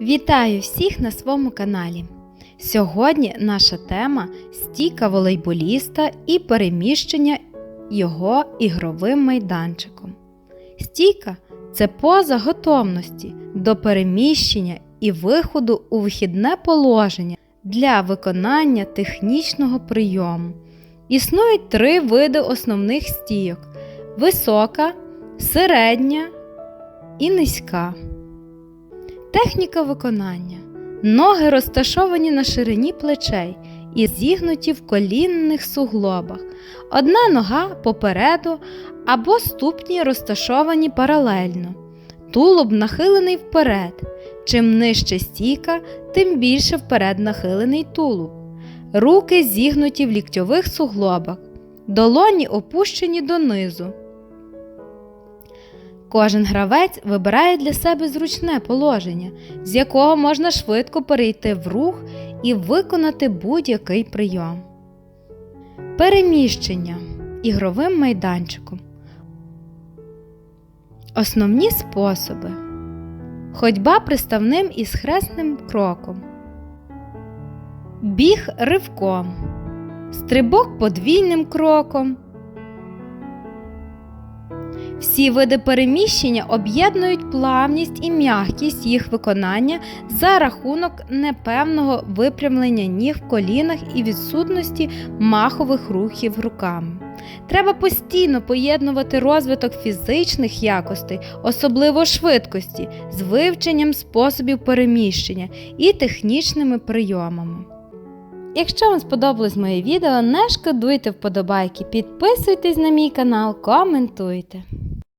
Вітаю всіх на своєму каналі. Сьогодні наша тема стійка волейболіста і переміщення його ігровим майданчиком. Стійка це поза готовності до переміщення і виходу у вихідне положення для виконання технічного прийому. Існують три види основних стійок: висока, середня і низька. Техніка виконання. Ноги розташовані на ширині плечей і зігнуті в колінних суглобах. Одна нога попереду або ступні розташовані паралельно. Тулуб нахилений вперед. Чим нижче стійка, тим більше вперед нахилений тулуб. Руки зігнуті в ліктьових суглобах. Долоні опущені донизу. Кожен гравець вибирає для себе зручне положення, з якого можна швидко перейти в рух і виконати будь-який прийом. Переміщення ігровим майданчиком. Основні способи. Ходьба приставним і схресним кроком. Біг ривком. Стрибок подвійним кроком. Всі види переміщення об'єднують плавність і м'якість їх виконання за рахунок непевного випрямлення ніг в колінах і відсутності махових рухів руками. Треба постійно поєднувати розвиток фізичних якостей, особливо швидкості, з вивченням способів переміщення і технічними прийомами. Якщо вам сподобалось моє відео, не шкодуйте вподобайки, підписуйтесь на мій канал, коментуйте.